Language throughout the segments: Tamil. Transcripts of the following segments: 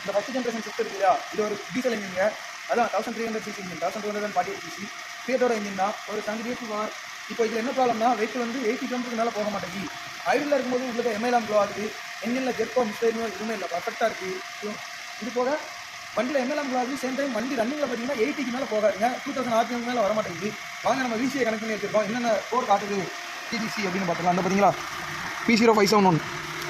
இந்த ஃபஸ்ட் ஜென்ரேஷன் சிக்ஸ் இருக்கு இல்லையா இது ஒரு டீசல் இன்ஜின்ங்க அதான் thousand three hundred CC engine thousand two hundred forty eight CC ஃபியட்டோட engine தான். ஒரு செவன்டி டேஸ் பவர் இப்போ இதில் என்ன ப்ராப்ளம்னா வெயிட் வந்து எயிட்டி கிலோமீட்டருக்கு மேலே போக மாட்டேங்குது. ஐடியில் இருக்கும்போது உங்களுக்கு எம்ஐலாம் க்ளோ ஆகுது. என்ஜினில் ஜெர்க்கோ மிஸ்டேக்கும் எதுவுமே இல்லை. பர்ஃபெக்டாக இருக்குது இது போக வண்டியில் எம்எல்எம் க்ளோ ஆகுது. சேம் டைம் வண்டி ரன்னிங்கில் பார்த்தீங்கன்னா எயிட்டிக்கு மேலே போகாதுங்க. டூ தௌசண்ட் ஆர்பிஎம் மேலே வர மாட்டேங்குது வாங்க நம்ம விசியை கனெக்ட் பண்ணி வச்சிருக்கோம். என்னென்ன கோர் காட்டுது? டிடிசி அப்படின்னு பார்த்துக்கலாம். அந்த பார்த்தீங்களா? P zero five seven one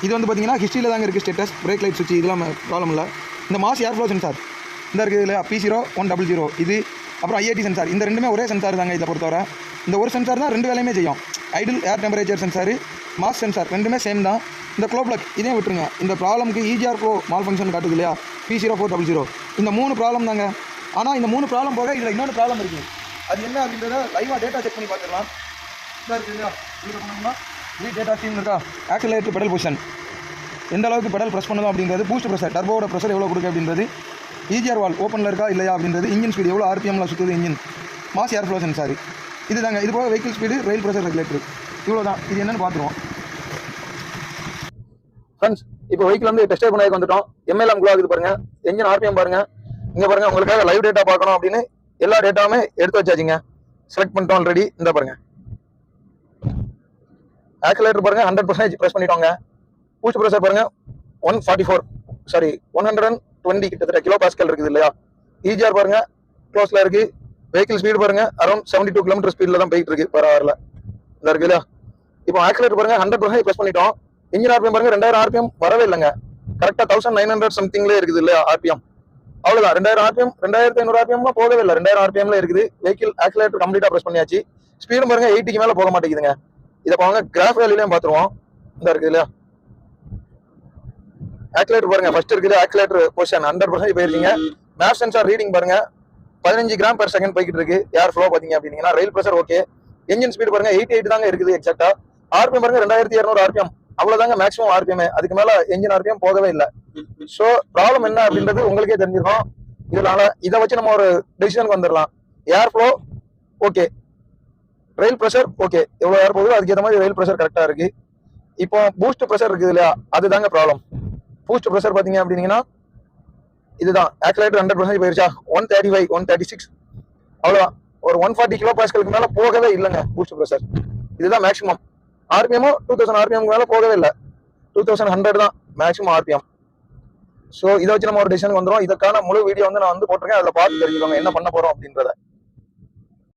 இது வந்து பார்த்தீங்கன்னா ஹிஸ்ட்ரியில் தாங்க இருக்குது ஸ்டேட்டஸ் பிரேக் லைட் சுவிட்ச் இதெல்லாம் ப்ராப்ளம் இல்லை. இந்த மாஸ் ஏர் ஃப்ளோ சென்சார் இந்த இருக்குது இல்லையா P zero one double zero இது அப்புறம் ஐஐடி சென்சார் இந்த ரெண்டுமே ஒரே சென்சார் தாங்க இதை பொறுத்தவரை. இந்த ஒரு சென்சார் தான் ரெண்டு வேலையுமே செய்யும். Idle air temperature sensor mass sensor ரெண்டுமே சேம் தான். இந்த க்ளோ பிளக் இதையும் விட்டுருங்க. இந்த ப்ராப்ளம்க்கு ஈஜிஆர் ப்ரோ மால் ஃபங்க்ஷன் காட்டுது இல்லையா? P zero four double zero இந்த மூணு ப்ராப்ளம் தாங்க. ஆனால் இந்த மூணு ப்ராப்ளம் போக இதில் இன்னொரு ப்ராப்ளம் இருக்குது அது என்ன அப்படின்றத லைவாக டேட்டா செக் பண்ணி பார்த்துக்கலாம் இதாக இருக்குது இல்லையா? இதில் பண்ணோம்னா த்ரீ டேட்டா ஸ்ட்ரீம் இருக்கா? ஆக்சிலேட்டர் பெடல் பொசிஷன் எந்த அளவுக்கு பெடல் ப்ரெஸ் பண்ணணும் அப்படின்றது பூஸ்ட் ப்ரெஷர் டர்போட ப்ரெஷர் எவ்வளோ கொடுக்கு அப்படின்றது ஈஜிஆர் வால் ஓப்பனில் இருக்கா இல்லையா அப்படின்றது இன்ஜின் ஸ்பீடு எவ்வளோ ஆர்பிஎம்ல சுற்றுது engine mass air flow sensor இதுதாங்க இது போக vehicle speed rail pressure regulator இவ்வளோ தான் இது என்னென்னு பார்த்துருவோம். ஃப்ரெண்ட்ஸ் இப்போ வெஹிக்கிள் வந்து டெஸ்ட் பண்ணி வந்துட்டோம். எம்எல்எம் குளோ ஆகுது பாருங்க. என்ஜின் ஆர்பிஎம் பாருங்க. இங்கே பாருங்க உங்களுக்காக லைவ் டேட்டா பார்க்கணும் அப்படின்னு எல்லா டேட்டாவுமே எடுத்து வச்சாச்சுங்க. செலக்ட் பண்ணிட்டோம் ஆல்ரெடி இந்த பாருங்க. ஆக்சிலேட்டர் பாருங்க ஹண்ட்ரட் பர்சன்டேஜ் ப்ரெஸ் பண்ணிட்டோங்க. பூச்சி ப்ரெஷர் பாருங்க one forty four sorry one hundred and twenty கிட்டத்தட்ட கிலோ பாஸ்கல் இருக்குது இல்லையா? ஈஜிஆர் பாருங்க க்ளோஸ்ல இருக்கு. வெஹிக்கிள் ஸ்பீடு பாருங்க அரௌண்ட் செவன்டி டூ கிலோமீட்டர் ஸ்பீட்ல தான் போயிட்டு இருக்கு பர் ஹவர்ல இந்த இருக்கு இல்லையா? இப்போ ஆக்சிலேட்டர் பாருங்க ஹண்ட்ரட் பர்சன்டேஜ் ப்ரெஸ் பண்ணிட்டோம். இன்ஜின் ஆர்பிஎம் பாருங்க ரெண்டாயிரம் ஆர்பிஎம் வரவே இல்லைங்க. கரெக்டாக தௌசண்ட் நைன் ஹண்ட்ரட் சம்திங்லேயே இருக்குது இல்லையா ஆர்பிஎம் அவ்வளோதான் ரெண்டாயிரம் ஆர்பிஎம் ரெண்டாயிரத்தி ஐநூறு ஆர்பிஎம்லாம் போகவே இல்லை. ரெண்டாயிரம் ஆர்பிஎம்ல இருக்குது. வெஹிக்கிள் ஆக்சிலேட்டர் கம்ப்ளீட்டாக ப்ரெஸ் பண்ணியாச்சு. ஸ்பீடும் பாருங்க எயிட்டிக்கு மேலே போக மாட்டேங்குதுங்க. இதை பாருங்க கிராஃப் வேலையிலையும் பார்த்துருவோம். இந்த இருக்குது இல்லையா? ஆக்சிலேட்டர் பாருங்க ஃபர்ஸ்ட் இருக்குது ஆக்சிலேட்டர் பொசிஷன் ஹண்ட்ரட் பர்சன்ட் போயிருக்கீங்க. மேப் சென்சார் ரீடிங் பாருங்க. பதினஞ்சு கிராம் per செகண்ட் போய்கிட்டு இருக்கு. ஏர் ஃப்ளோ பாத்தீங்க அப்படின்னா rail pressure okay engine speed பாருங்க எயிட்டி எயிட் தாங்க இருக்குது எக்ஸாக்டா ஆர்பிஎம் பாருங்க ரெண்டாயிரத்தி இரநூறு ஆர்பிஎம் அவ்வளவுதாங்க மேக்ஸிமம் ஆர்பிஎம் அதுக்கு மேல என்ஜின் ஆர்பிஎம் போகவே இல்லை. ஸோ ப்ராப்ளம் என்ன அப்படின்றது உங்களுக்கே தெரிஞ்சிருக்கும். இதனால இதை வச்சு நம்ம ஒரு டெசிஷனுக்கு வந்துடலாம் air flow okay rail pressure okay எவ்வளோ ஏர் போகுதோ அதுக்கேற்ற மாதிரி ரயில் ப்ரெஷர் கரெக்டாக இருக்கு. இப்போ பூஸ்ட் ப்ரெஷர் இருக்குது இல்லையா? அதுதாங்க ப்ராப்ளம் பூஸ்ட் ப்ரெஷர் பார்த்தீங்க அப்படின்னீங்கன்னா இதுதான். Accelerator hundred percent போயிருச்சா? One thirty five one thirty six அவ்வளோதான் ஒரு ஒன் ஃபார்ட்டி கிலோ பாஸ்கலுக்கு மேலே போகவே இல்லைங்க பூஸ்ட் ப்ரெஷர் இதுதான் மேக்ஸிமம் ஆர்பிஎம்மும் டூ தௌசண்ட் ஆர்பிஎம்க்கு மேலே போகவே இல்லை. டூ தௌசண்ட் ஹண்ட்ரட் தான் மேக்ஸிமம் ஆர்பிஎம் ஸோ இதை வச்சு நம்ம ஒரு டிசிஷனுக்கு வந்துடும் இதுக்கான முழு வீடியோ வந்து நான் வந்து போட்டிருக்கேன். அதில் பார்த்து தெரிஞ்சுக்கோங்க என்ன பண்ண போகிறோம் அப்படின்றத.